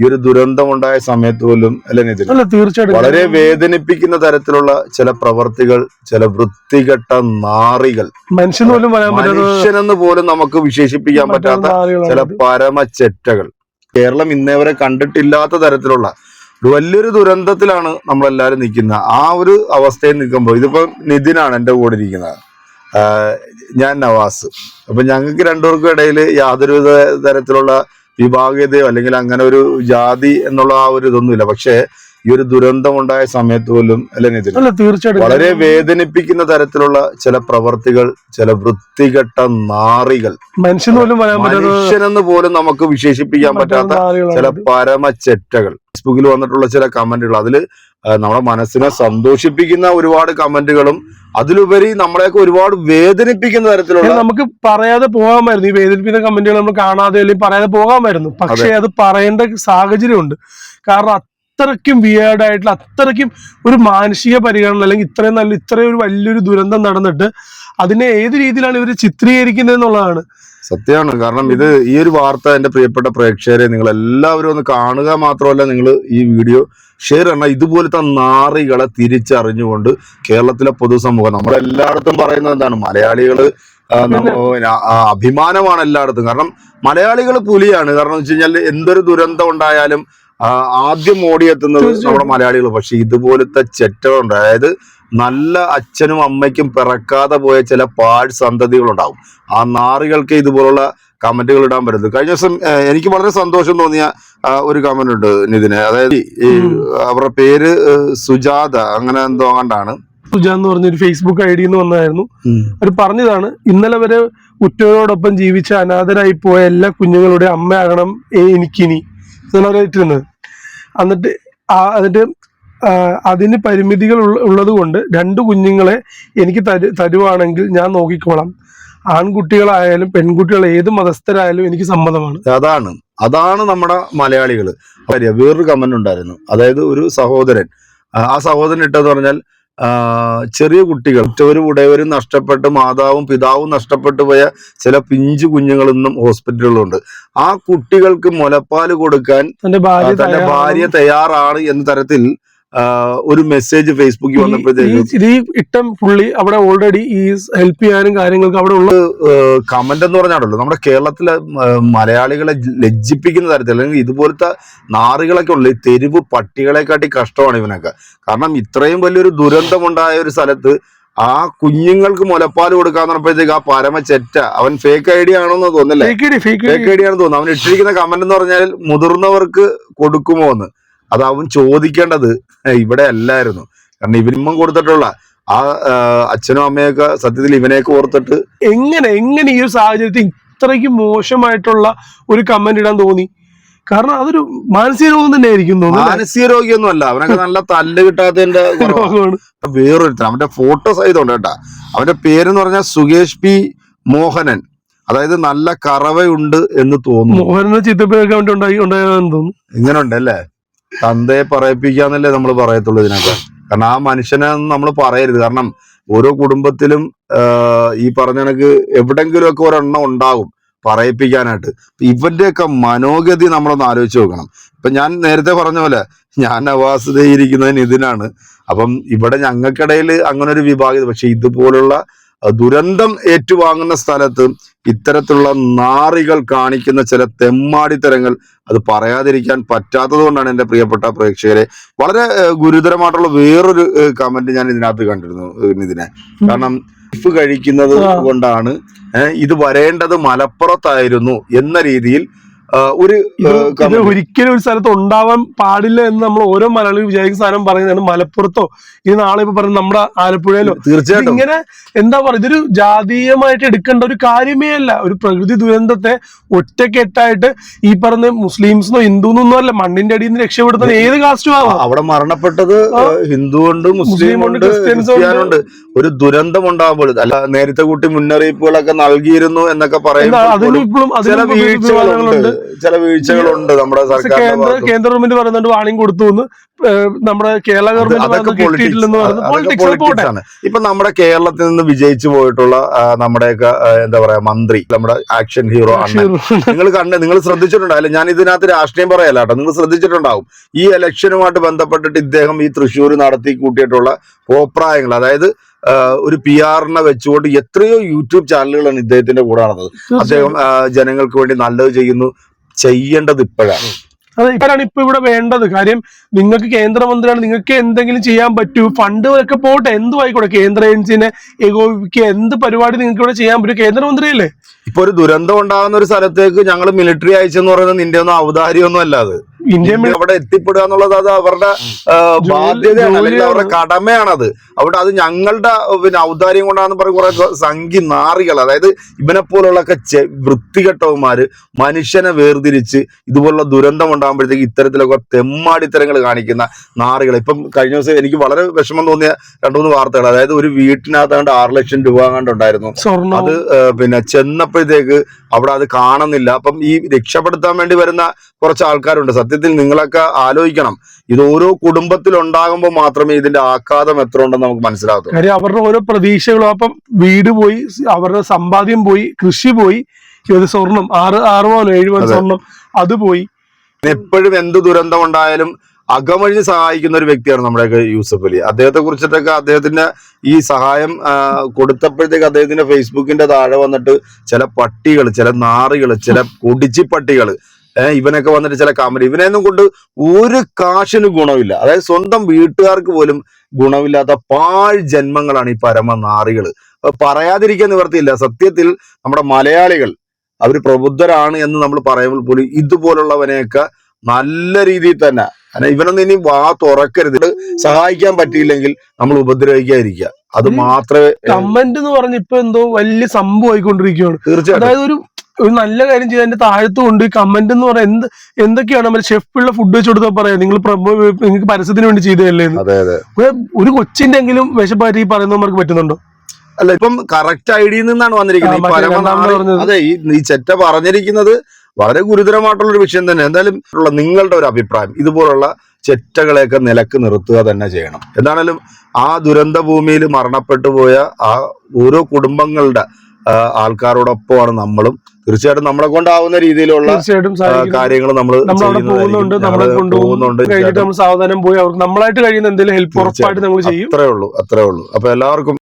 ഈ ഒരു ദുരന്തമുണ്ടായ സമയത്ത് പോലും അല്ലെ നിതിൻ? തീർച്ചയായിട്ടും. വളരെ വേദനിപ്പിക്കുന്ന തരത്തിലുള്ള ചില പ്രവർത്തികൾ ചില വൃത്തികെട്ട നാറികൾ. മനുഷ്യൻ പോലും മനുഷ്യനെന്ന് പോലും നമുക്ക് വിശേഷിപ്പിക്കാൻ പറ്റാത്ത ചില പരമചെറ്റകൾ. കേരളം ഇന്നേവരെ കണ്ടിട്ടില്ലാത്ത തരത്തിലുള്ള ഒരു വലിയൊരു ദുരന്തത്തിലാണ് നമ്മളെല്ലാരും നിൽക്കുന്നത് ആ ഒരു അവസ്ഥയിൽ നിൽക്കുമ്പോൾ ഇതിപ്പോ നിതിനാണ് എന്റെ കൂടെ ഇരിക്കുന്നത്. ഞാൻ നവാസ്. അപ്പൊ ഞങ്ങൾക്ക് രണ്ടുപേർക്കും ഇടയിൽ യാതൊരു തരത്തിലുള്ള വിഭാഗീയതയോ അല്ലെങ്കിൽ അങ്ങനെ ഒരു ജാതി എന്നുള്ള ആ ഒരു ഇതൊന്നുമില്ല. പക്ഷേ ഈ ഒരു ദുരന്തം ഉണ്ടായ സമയത്ത് പോലും അല്ലെ നിതിൻ? തീർച്ചയായിട്ടും. വളരെ വേദനിപ്പിക്കുന്ന തരത്തിലുള്ള ചില പ്രവർത്തികൾ ചില വൃത്തികെട്ട നാറികൾ. മനുഷ്യൻ പോലും മനുഷ്യനെന്ന് പോലും നമുക്ക് വിശേഷിപ്പിക്കാൻ പറ്റാത്ത ചില പരമചെറ്റകൾ. ഫേസ്ബുക്കിൽ വന്നിട്ടുള്ള ചില കമന്റുകൾ. അതിൽ നമ്മുടെ മനസ്സിനെ സന്തോഷിപ്പിക്കുന്ന ഒരുപാട് കമന്റുകളും അതിലുപരി നമ്മളെയൊക്കെ ഒരുപാട് വേദനിപ്പിക്കുന്ന തരത്തിലുള്ള നമുക്ക് പറയാതെ പോകാമായിരുന്നു. ഈ വേദനിപ്പിക്കുന്ന കമന്റുകൾ നമ്മൾ കാണാതെ അല്ലെങ്കിൽ പറയാതെ പോകാമായിരുന്നു. പക്ഷേ അത് പറയേണ്ട സാഹചര്യമുണ്ട്. കാരണം അത്രയ്ക്കും വിയേർഡ് ആയിട്ടുള്ള അത്രയ്ക്കും ഒരു മാനസിക പരിഗണന അല്ലെങ്കിൽ ഇത്രയും നല്ല ഇത്രയും ഒരു വലിയൊരു ദുരന്തം നടന്നിട്ട് അതിനെ ഏത് രീതിയിലാണ് ഇവർ ചിത്രീകരിക്കുന്നത് എന്നുള്ളതാണ്. സത്യമാണ് കാരണം ഇത് ഈ ഒരു വാർത്ത എന്റെ പ്രിയപ്പെട്ട പ്രേക്ഷകരെ നിങ്ങൾ എല്ലാവരും ഒന്ന് കാണുക മാത്രമല്ല നിങ്ങൾ ഈ വീഡിയോ ഷെയർ ചെയ്യണം. ഇതുപോലത്തെ നാറികളെ തിരിച്ചറിഞ്ഞുകൊണ്ട് കേരളത്തിലെ പൊതുസമൂഹം നമ്മളെല്ലായിടത്തും പറയുന്നത് എന്താണ്? മലയാളികൾ അഭിമാനമാണ് എല്ലായിടത്തും. കാരണം മലയാളികൾ പുലിയാണ്. കാരണം വെച്ച് കഴിഞ്ഞാൽ എന്തൊരു ദുരന്തം ഉണ്ടായാലും ആദ്യം ഓടിയെത്തുന്നത് നമ്മുടെ മലയാളികൾ. പക്ഷെ ഇതുപോലത്തെ ചെറ്റകളുണ്ട്. അതായത് നല്ല അച്ഛനും അമ്മയ്ക്കും പിറക്കാതെ പോയ ചില പാഴ് സന്തതികളുണ്ടാവും. ആ നാറികൾക്ക് ഇതുപോലുള്ള കമന്റുകൾ ഇടാൻ പറ്റുന്നത് കഴിഞ്ഞ ദിവസം എനിക്ക് വളരെ സന്തോഷം തോന്നിയ ഒരു കമന്റ് ഉണ്ട് നിതിന്. അതായത് ഈ അവരുടെ പേര് സുജാത അങ്ങനെ എന്തോ കണ്ടാണ്. സുജ എന്ന് പറഞ്ഞൊരു ഫേസ്ബുക്ക് ഐ ഡിന്ന് വന്നായിരുന്നു. അവർ പറഞ്ഞതാണ് ഇന്നലെ വരെ ഉറ്റവരോടൊപ്പം ജീവിച്ച അനാഥരായി പോയ എല്ലാ കുഞ്ഞുങ്ങളുടെ അമ്മയാകണം എനിക്കിനി. എന്നാണ് അവർ എന്നിട്ട് എന്നിട്ട് അതിന് പരിമിതികൾ ഉള്ള- ഉള്ളത് കൊണ്ട് രണ്ട് കുഞ്ഞുങ്ങളെ എനിക്ക് തരു തരുവാണെങ്കിൽ ഞാൻ നോക്കിക്കോളാം. ആൺകുട്ടികളായാലും പെൺകുട്ടികൾ ഏത് മതസ്ഥരായാലും എനിക്ക് സമ്മതമാണ്. അതാണ്. അതാണ് നമ്മുടെ മലയാളികൾ വേറൊരു കമന്റ് ഉണ്ടായിരുന്നു. അതായത് ഒരു സഹോദരൻ. ആ സഹോദരൻ ഇട്ടെന്ന് പറഞ്ഞാൽ ചെറിയ കുട്ടികൾ ഉറ്റവരും ഉടയവരും നഷ്ടപ്പെട്ട് മാതാവും പിതാവും നഷ്ടപ്പെട്ടു പോയ ചില പിഞ്ചു കുഞ്ഞുങ്ങൾ ഇന്നും ഹോസ്പിറ്റലുകളുണ്ട് ആ കുട്ടികൾക്ക് മുലപ്പാൽ കൊടുക്കാൻ തന്റെ ഭാര്യ തയ്യാറാണ്. എന്ന തരത്തിൽ ഒരു മെസ്സേജ് ഫേസ്ബുക്കിൽ വന്നപ്പോഴത്തേക്കും ഇട്ടം പുള്ളി അവിടെ ഓൾറെഡി ഈ ഹെൽപ്പ് ചെയ്യാനും കാര്യങ്ങൾക്ക് അവിടെ ഉള്ള കമന്റ് എന്ന് പറഞ്ഞാണല്ലോ നമ്മുടെ കേരളത്തിലെ മലയാളികളെ ലജ്ജിപ്പിക്കുന്ന തരത്തിൽ അല്ലെങ്കിൽ ഇതുപോലത്തെ നാറുകളൊക്കെ ഉള്ള ഈ തെരുവ് പട്ടികളെക്കാട്ടി കഷ്ടമാണ് ഇവനൊക്കെ. കാരണം ഇത്രയും വലിയൊരു ദുരന്തമുണ്ടായ ഒരു സ്ഥലത്ത് ആ കുഞ്ഞുങ്ങൾക്ക് മുലപ്പാൽ കൊടുക്കാന്ന് പറഞ്ഞപ്പോഴത്തേക്ക് ആ പരമ ചെറ്റ അവൻ ഫേക്ക് ഐഡിയ ആണോന്ന് തോന്നുന്നില്ല? Fake ID D fake idea ആണെന്ന് തോന്നുന്നു. അവൻ ഇട്ടിരിക്കുന്ന കമന്റ് എന്ന് പറഞ്ഞാൽ മുതിർന്നവർക്ക് കൊടുക്കുമോ എന്ന്. അത് അവൻ ചോദിക്കേണ്ടത് ഇവിടെ അല്ലായിരുന്നു. കാരണം ഇവനിമ്മം കൊടുത്തിട്ടുള്ള ആ അച്ഛനും അമ്മയൊക്കെ സത്യത്തിൽ ഇവനെയൊക്കെ ഓർത്തിട്ട് എങ്ങനെ എങ്ങനെ ഈ ഒരു സാഹചര്യത്തിൽ ഇത്രയ്ക്ക് മോശമായിട്ടുള്ള ഒരു കമന്റ് ഇടാൻ തോന്നി? കാരണം അതൊരു മാനസിക രോഗം തന്നെ ആയിരിക്കും മാനസിക രോഗിയൊന്നും അല്ല. അവനൊക്കെ നല്ല തല്ല് കിട്ടാത്തതിന്റെ വേറൊരുത്തൻ അവന്റെ ഫോട്ടോ സഹിതമുണ്ട് കേട്ടാ. അവന്റെ പേരെന്ന് പറഞ്ഞാൽ സുകേഷ് പി. മോഹനൻ. അതായത് നല്ല കറവയുണ്ട് എന്ന് തോന്നുന്നു. മോഹനന്റെ ചിത്രപ്പേരൊക്കെ അവന്റെ ഉണ്ടായി ഉണ്ടായെന്ന് തോന്നുന്നു. ഇങ്ങനെ ഉണ്ടല്ലേ തന്തയെ പറയിപ്പിക്കാന്നല്ലേ നമ്മൾ പറയത്തുള്ളൂ ഇതിനൊക്കെ കാരണം ആ മനുഷ്യനെ നമ്മൾ പറയരുത്. കാരണം ഓരോ കുടുംബത്തിലും ഈ പറഞ്ഞ കണക്ക് എവിടെങ്കിലും ഒക്കെ ഒരെണ്ണം ഉണ്ടാകും പറയിപ്പിക്കാനായിട്ട്. ഇവന്റെയൊക്കെ മനോഗതി നമ്മളൊന്ന് ആലോചിച്ച് നോക്കണം. ഇപ്പൊ ഞാൻ നേരത്തെ പറഞ്ഞ പോലെ ഞാൻ അവാസതയിരിക്കുന്നതിന് ഇതിനാണ് അപ്പം ഇവിടെ ഞങ്ങൾക്കിടയിൽ അങ്ങനെ ഒരു വിഭാഗം പക്ഷെ ഇതുപോലുള്ള ദുരന്തം ഏറ്റുവാങ്ങുന്ന സ്ഥലത്ത് ഇത്തരത്തിലുള്ള നാറികൾ കാണിക്കുന്ന ചില തെമ്മാടിത്തരങ്ങൾ അത് പറയാതിരിക്കാൻ പറ്റാത്തത് കൊണ്ടാണ് എന്റെ പ്രിയപ്പെട്ട പ്രേക്ഷകരെ. വളരെ ഗുരുതരമായിട്ടുള്ള വേറൊരു കമന്റ് ഞാൻ ഇതിനകത്ത് കണ്ടിരുന്നു ഇതിനെ കാരണം ബീഫ് കഴിക്കുന്നത് കൊണ്ടാണ് ഇത് വരേണ്ടത് മലപ്പുറത്തായിരുന്നു എന്ന രീതിയിൽ ഒരു ഒരിക്കലും ഒരു സ്ഥലത്ത് ഉണ്ടാവാൻ പാടില്ല എന്ന് നമ്മൾ ഓരോ മലയാളികൾ വിചാരിക്കുന്ന സാധനം പറയുന്നതാണ് മലപ്പുറത്തോ ഈ നാളെ ഇപ്പൊ പറയുന്നത് നമ്മുടെ ആലപ്പുഴയിലോ. തീർച്ചയായിട്ടും. ഇങ്ങനെ എന്താ പറയുക ഇതൊരു ജാതീയമായിട്ട് എടുക്കേണ്ട ഒരു കാര്യമേ അല്ല. ഒരു പ്രകൃതി ദുരന്തത്തെ ഒറ്റക്കെട്ടായിട്ട് ഈ പറഞ്ഞ മുസ്ലിംസിനോ ഹിന്ദുന്നൊന്നും അല്ല മണ്ണിന്റെ അടിയിൽ നിന്ന് രക്ഷപ്പെടുത്തുന്ന ഏത് കാസ്റ്റും ആവാം. അവിടെ മരണപ്പെട്ടത് ഹിന്ദു ഉണ്ട് മുസ്ലിം ഉണ്ട്, ഒരു ദുരന്തം ഉണ്ടാകുമ്പോൾ അല്ല നേരത്തെ കൂട്ടി മുന്നറിയിപ്പുകളൊക്കെ നൽകിയിരുന്നു എന്നൊക്കെ പറയുന്നത് പറയുമ്പോൾ പോലും ഇപ്പോഴും വീഴ്ചകളുണ്ട്. ചില വീഴ്ചകളുണ്ട് നമ്മുടെ സർക്കാർ കേന്ദ്ര ഗവൺമെന്റ് പറയുന്നുണ്ട് വാണിംഗ് കൊടുത്തു എന്ന്. നമ്മുടെ കേരള ഗവൺമെന്റ് ഇപ്പൊ നമ്മുടെ കേരളത്തിൽ നിന്ന് വിജയിച്ചു പോയിട്ടുള്ള നമ്മുടെ നമ്മുടെയൊക്കെ എന്താ പറയാ മന്ത്രി നമ്മുടെ ആക്ഷൻ ഹീറോ ആണ് നിങ്ങൾ കണ്ട് നിങ്ങൾ ശ്രദ്ധിച്ചിട്ടുണ്ടാവില്ല ഞാൻ ഇതിനകത്ത് രാഷ്ട്രീയം പറയല്ല കേട്ടോ. നിങ്ങൾ ശ്രദ്ധിച്ചിട്ടുണ്ടാവും. ഈ ഇലക്ഷനുമായിട്ട് ബന്ധപ്പെട്ടിട്ട് ഇദ്ദേഹം ഈ തൃശ്ശൂർ നടത്തി കൂട്ടിയിട്ടുള്ള കോപ്രായങ്ങൾ അതായത് ഒരു പി ആറിനെ വെച്ചുകൊണ്ട് എത്രയോ യൂട്യൂബ് ചാനലുകളാണ് ഇദ്ദേഹത്തിന്റെ കൂടെ നടന്നത്. അദ്ദേഹം ജനങ്ങൾക്ക് വേണ്ടി നല്ലത് ചെയ്യുന്നു. ചെയ്യേണ്ടത് ഇപ്പോഴാണ് അതെ ഇപ്പോഴാണ് ഇപ്പൊ ഇവിടെ വേണ്ടത്. കാര്യം നിങ്ങൾക്ക് കേന്ദ്രമന്ത്രിയാണ് നിങ്ങൾക്ക് എന്തെങ്കിലും ചെയ്യാൻ പറ്റൂ. ഫണ്ട് ഒക്കെ പോട്ടെ എന്തും ആയിക്കോട്ടെ. കേന്ദ്ര ഏജൻസിനെ ഏകോപിപ്പിക്കുക എന്ത് പരിപാടി നിങ്ങൾക്ക് ഇവിടെ ചെയ്യാൻ പറ്റും? കേന്ദ്രമന്ത്രിയല്ലേ? ഇപ്പൊ ഒരു ദുരന്തം ഉണ്ടാകുന്ന ഒരു സ്ഥലത്തേക്ക് ഞങ്ങൾ മിലിറ്ററി അയച്ചെന്ന് പറയുന്നത് നിന്റെ ഒന്നും ഔദാര്യമൊന്നും അല്ല അത്. ഇന്ത്യൻ ഇന്ത്യ അവിടെ എത്തിപ്പെടുക എന്നുള്ളത് അത് അവരുടെ ബാധ്യതയാണ് അല്ലെങ്കിൽ അവരുടെ. കടമയാണത്. അവിടെ അത് ഞങ്ങളുടെ പിന്നെ ഔദാര്യം കൊണ്ടാന്ന് പറഞ്ഞ കുറെ സംഖ്യ നാറികൾ അതായത് ഇവനെ പോലുള്ളൊക്കെ വൃത്തികെട്ടവന്മാർ വൃത്തികെട്ടവന്മാര് മനുഷ്യനെ വേർതിരിച്ച് ഇതുപോലുള്ള ദുരന്തം ഉണ്ടാകുമ്പോഴത്തേക്ക് ഇത്തരത്തിലൊക്കെ തെമ്മാടിത്തരങ്ങൾ കാണിക്കുന്ന നാറികൾ. ഇപ്പം കഴിഞ്ഞ ദിവസം എനിക്ക് വളരെ വിഷമം തോന്നിയ രണ്ടു മൂന്ന് വാർത്തകൾ അതായത് ഒരു വീട്ടിനകത്താണ്ട് ആറ് ലക്ഷം രൂപ കണ്ടുണ്ടായിരുന്നു അത് പിന്നെ ചെന്നപ്പോഴത്തേക്ക് അവിടെ അത് കാണുന്നില്ല. അപ്പം ഈ രക്ഷപ്പെടുത്താൻ വേണ്ടി വരുന്ന കുറച്ച് ആൾക്കാരുണ്ട്. സത്യത്തിൽ നിങ്ങളൊക്കെ ആലോചിക്കണം. ഇത് ഓരോ കുടുംബത്തിൽ ഉണ്ടാകുമ്പോൾ മാത്രമേ ഇതിന്റെ ആഘാതം എത്ര ഉണ്ടെന്ന് നമുക്ക് മനസ്സിലാകത്തുള്ളൂ. കാര്യം അവരുടെ ഓരോ പ്രതീക്ഷകളും അപ്പം വീട് പോയി അവരുടെ സമ്പാദ്യം പോയി കൃഷി പോയി ഇത് സ്വർണം ആറ് ആറ് പോലെ ഏഴ് പോലെ സ്വർണം അത് പോയി. എപ്പോഴും എന്ത് ദുരന്തം ഉണ്ടായാലും അകമഴിഞ്ഞ് സഹായിക്കുന്ന ഒരു വ്യക്തിയാണ് നമ്മുടെയൊക്കെ യൂസഫ് അലി. അദ്ദേഹത്തെ കുറിച്ചിട്ടൊക്കെ അദ്ദേഹത്തിന്റെ ഈ സഹായം കൊടുത്തപ്പോഴത്തേക്ക് അദ്ദേഹത്തിന്റെ ഫേസ്ബുക്കിന്റെ താഴെ വന്നിട്ട് ചില പട്ടികൾ ചില നാറികൾ ചില കുടിച്ചി പട്ടികൾ ഇവനൊക്കെ വന്നിട്ട് ചില കമന്റ് ഇവനെയൊന്നും കൊണ്ട് ഒരു കാശിന് ഗുണമില്ല. അതായത് സ്വന്തം വീട്ടുകാർക്ക് പോലും ഗുണമില്ലാത്ത പാഴ് ജന്മങ്ങളാണ് ഈ പരമ നാറികൾ പറയാതിരിക്കാൻ നിവർത്തിയില്ല സത്യത്തിൽ നമ്മുടെ മലയാളികൾ അവർ പ്രബുദ്ധരാണ് എന്ന് നമ്മൾ പറയുമ്പോൾ പോലും ഇതുപോലുള്ളവനെയൊക്കെ നല്ല രീതിയിൽ തന്നെ. കാരണം ഇവനൊന്നും ഇനി വാ തുറക്കരുത്. സഹായിക്കാൻ പറ്റിയില്ലെങ്കിൽ നമ്മൾ ഉപദ്രവിക്കാതിരിക്കുക. അത് മാത്രമേ കമന്റ് എന്ന് പറഞ്ഞ ഇപ്പൊ എന്തോ വലിയ സംഭവം ആയിക്കൊണ്ടിരിക്കുകയാണ്. തീർച്ചയായിട്ടും. അതായത് ഒരു ഒരു നല്ല കാര്യം ചെയ്ത് അതിന്റെ താഴത്തും ഉണ്ട് കമന്റ് എന്ന് പറയാൻ എന്ത് എന്തൊക്കെയാണ് നമ്മൾ ഷെഫുള്ള ഫുഡ് വെച്ച് കൊടുത്താൽ പറയാം? നിങ്ങൾ നിങ്ങൾക്ക് പരസ്യത്തിന് വേണ്ടി ചെയ്തതല്ലേ ഒരു- കൊച്ചിന്റെ എങ്കിലും വിശപ്പായിട്ട് ഈ പറയുന്നവർക്ക് പറ്റുന്നുണ്ടോ? അല്ല ഇപ്പം കറക്റ്റ് ഐഡിയിൽ നിന്നാണ് വന്നിരിക്കുന്നത്. അതെ ഈ ചെറ്റ പറഞ്ഞിരിക്കുന്നത് വളരെ ഗുരുതരമായിട്ടുള്ള ഒരു വിഷയം തന്നെ. എന്തായാലും ഉള്ള നിങ്ങളുടെ ഒരു അഭിപ്രായം. ഇതുപോലുള്ള ചെറ്റകളെയൊക്കെ നിലയ്ക്ക് നിർത്തുക തന്നെ ചെയ്യണം. എന്താണേലും ആ ദുരന്ത ഭൂമിയിൽ മരണപ്പെട്ടു പോയ ആ ഓരോ കുടുംബങ്ങളുടെ ആൾക്കാരോടൊപ്പമാണ് നമ്മളും. തീർച്ചയായിട്ടും നമ്മളെ കൊണ്ടാവുന്ന രീതിയിലുള്ള. കാര്യങ്ങൾ നമ്മൾ പോകുന്നുണ്ട് നമ്മളെ കൊണ്ടുപോകുന്നുണ്ട് കഴിഞ്ഞിട്ട് നമ്മൾ സാവധാനം പോയി അവർക്ക് നമ്മളായിട്ട് കഴിയുന്ന എന്തെങ്കിലും ഹെൽപ്പ് ഉറപ്പായിട്ട് നമ്മൾ ചെയ്യും. അത്രേ ഉള്ളൂ അത്രേ ഉള്ളൂ. അപ്പൊ എല്ലാവർക്കും